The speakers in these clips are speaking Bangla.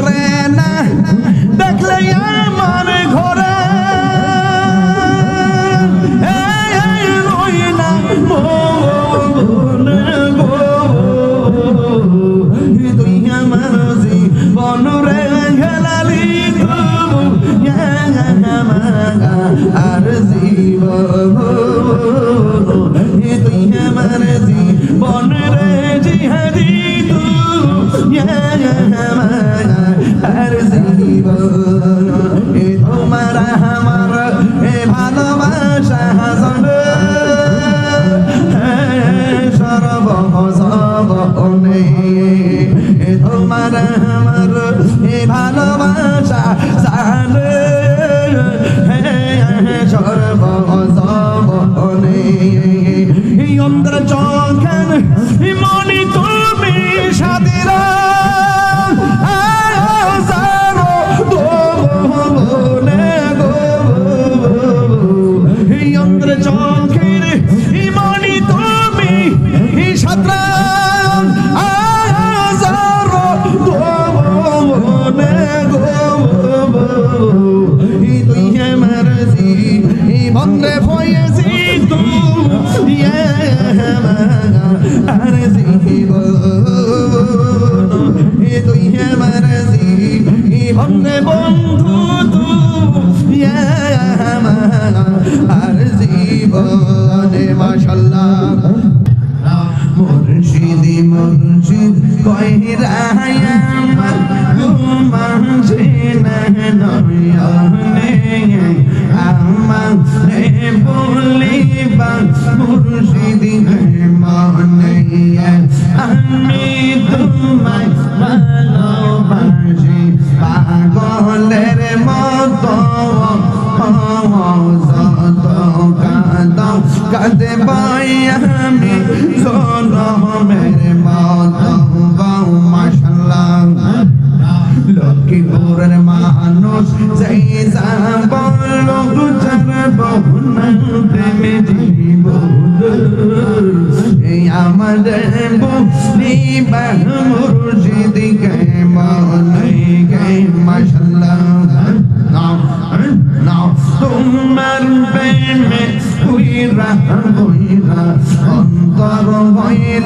agarré Onde foi esse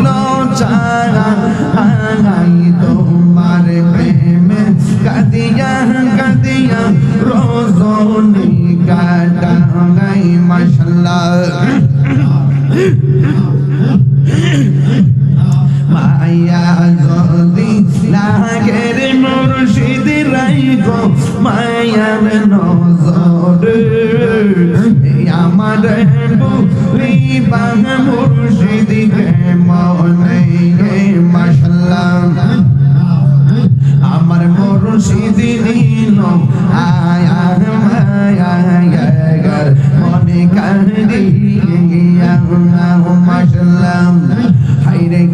到站。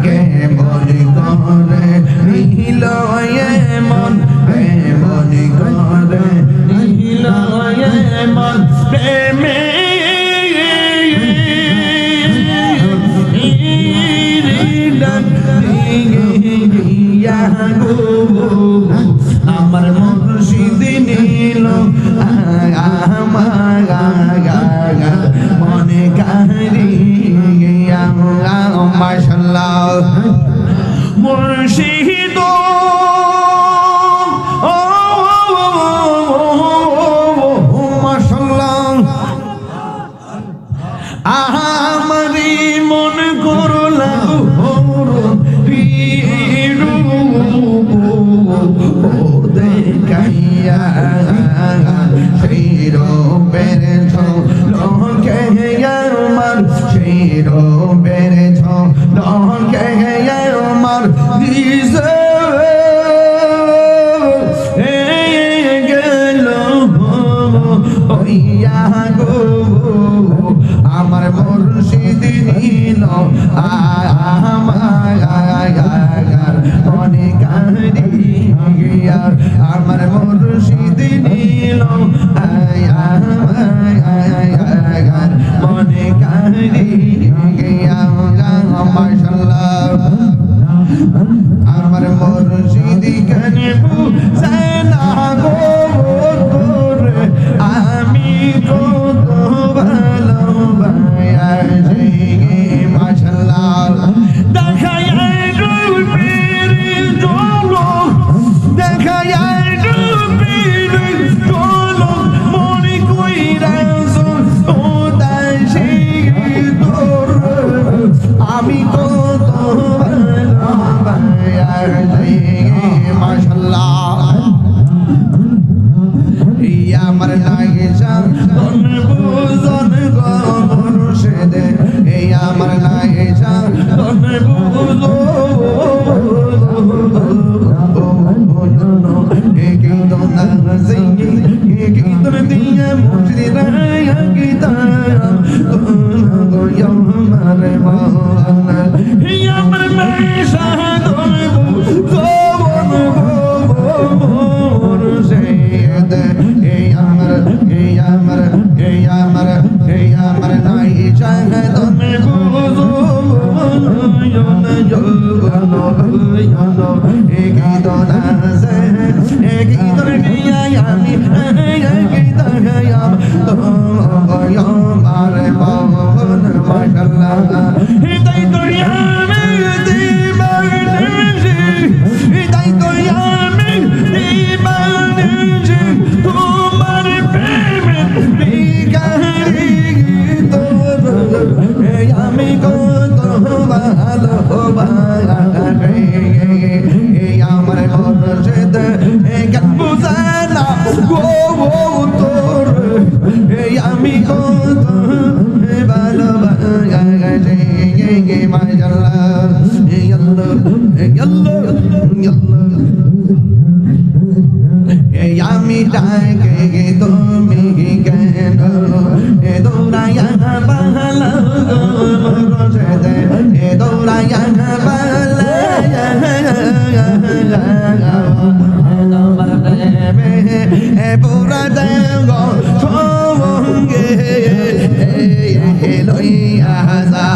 কে বই করে নিলয়ে amigo. Gita ডাকে তুমি কেন এ দৌড়াইয়া পাহাল এ দৌড়াইয়া পাহাল পুরা দেব সঙ্গে লইয়া যা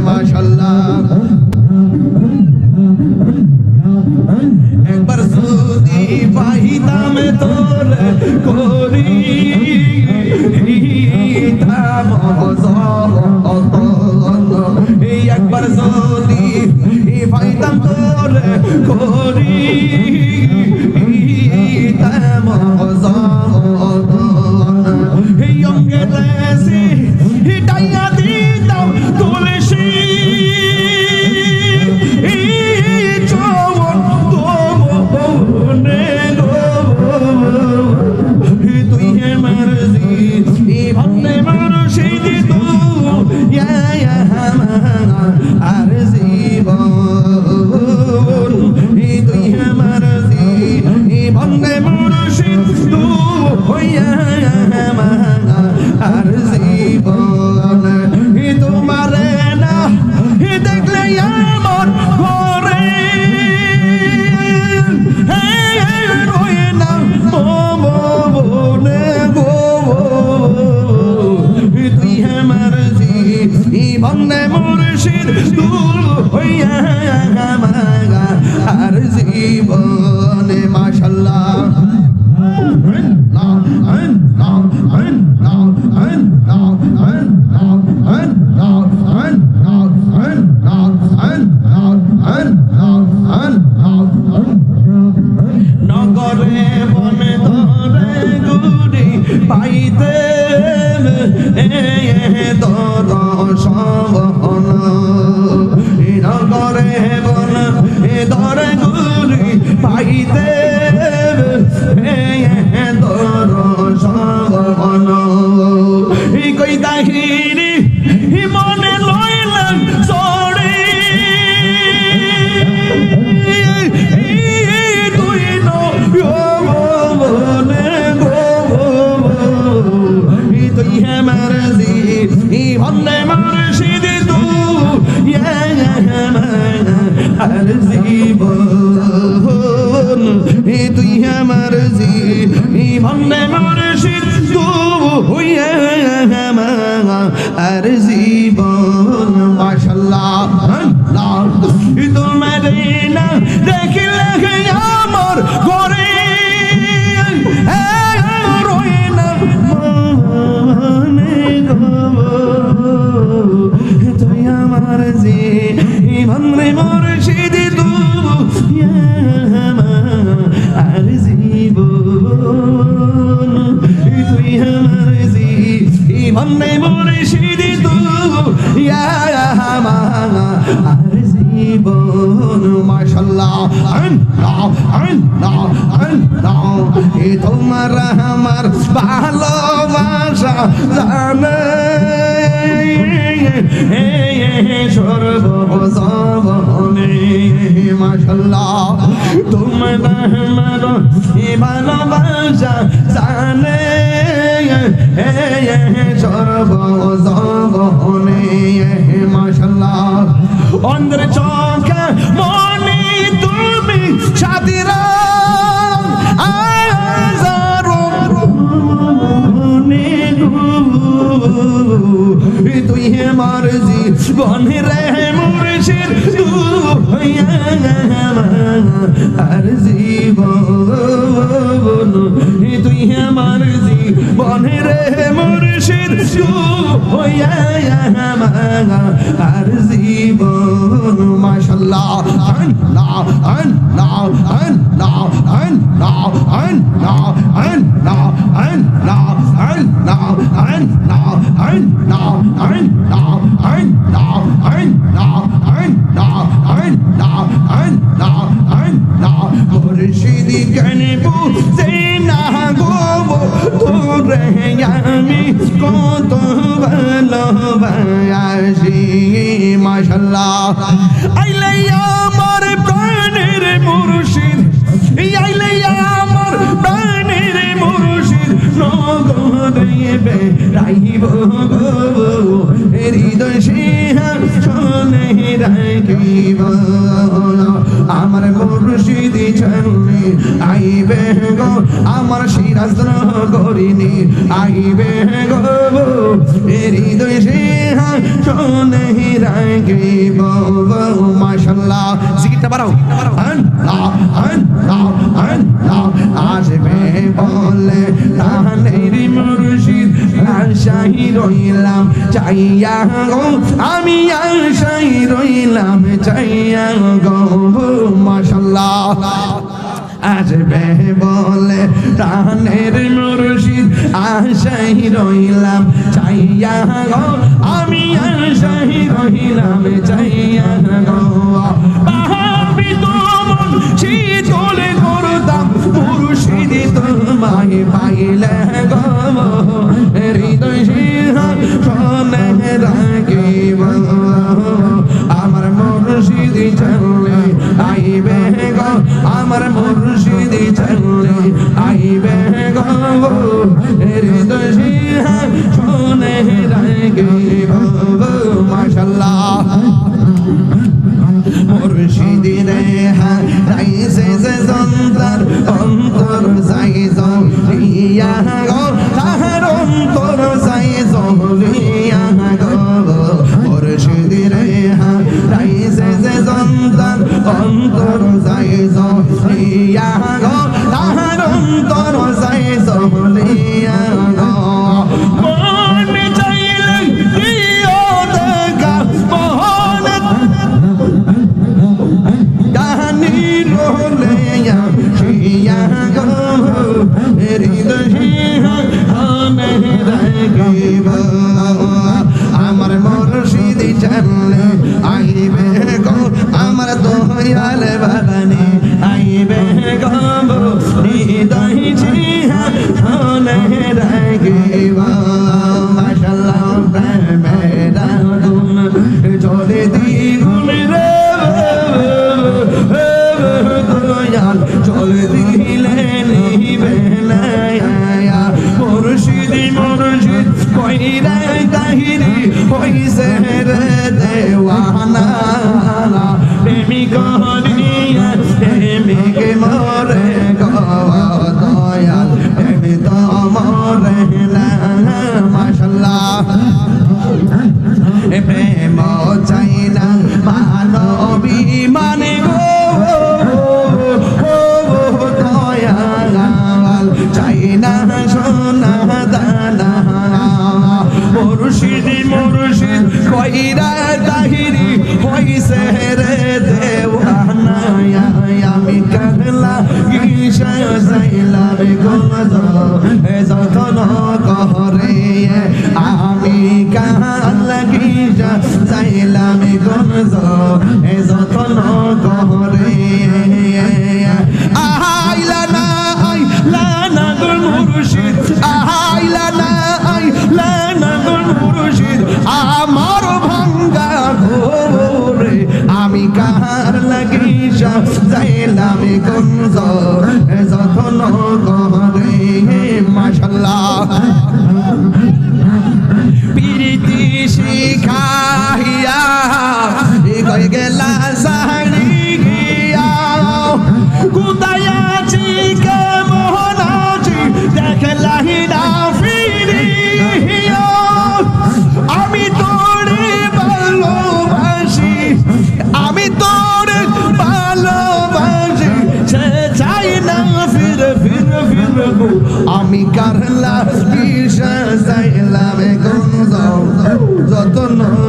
মাশাল্লাহ مرضي بطن مرشد تو يا يا همام अल्लाह तुम रहमरो ভালোবাসা জানে সর্ব জবনে মাশাল্লাহ অন্ধ্র চোখে মনে তুমি সাদিরা দিয়ে মারজি বনে রে মুর্শিদ তু হইয়া আর জীবন। তুই আমার জীবনে রে মুর্শিদ তু হইয়া আর জীবন। মাশাল্লাহ আন আন বেড়াইব হৃদয় সিংহা শোনে রাখিব আমার মুর্শিদি চলনি আইবে গো আমার সিরাজ করিনি আইবে গো হৃদয় সিংহা শোনে রাখিব মাশাল্লাহ জিকিরটা বাড়াও আল্লাহ আল্লাহ আল্লাহ আসবে বলে তাহানের মুর্শিদ আশাই রইলাম চাইয়া গো আমি আশাই রইলাম চাইয়া গো মাশাল্লাহ। আসবে বলে প্রাণের মুর্শিদ আশাই রইলাম চাইয়া গো আমি আশাই রইলাম চাইয়া গো পাহাবি তোমার শীতল করতাম মুর্শিদ তোমায় পাইলে গো Every time is a কার লাশ বিষা যাইলামে গঞ্জ যত নয়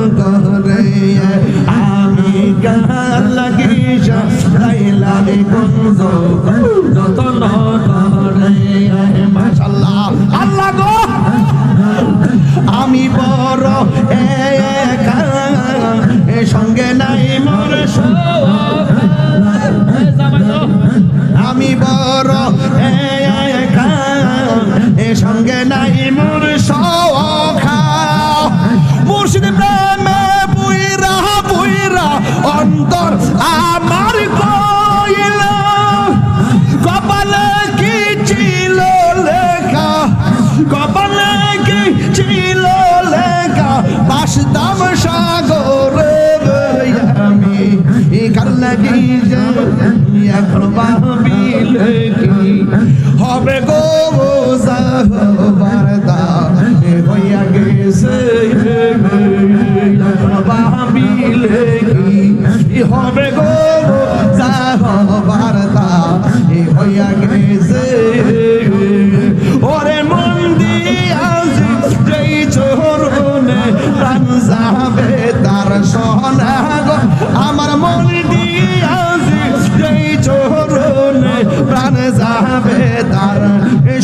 আমার মন দিয়াছি যেই চোরনে প্রাণ যাবে তার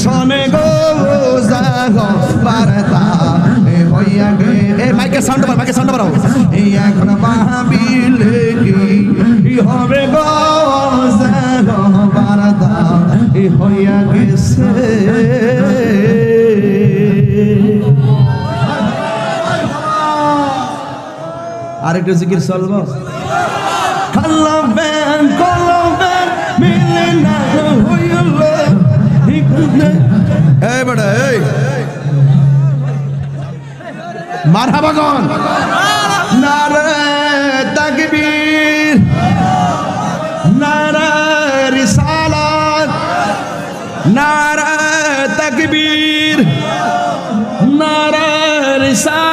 শোনে গো জাগ বারতা। হইয়া গে এ মাইকে সাউন্ড বাড়াও মাইকে সাউন্ড বাড়াও। এখন বাবিলে আরেকটা জিকির চলব খাল্লাবেন কলবেন মিলে না হইল। এই বেটা এই। রিসালাত।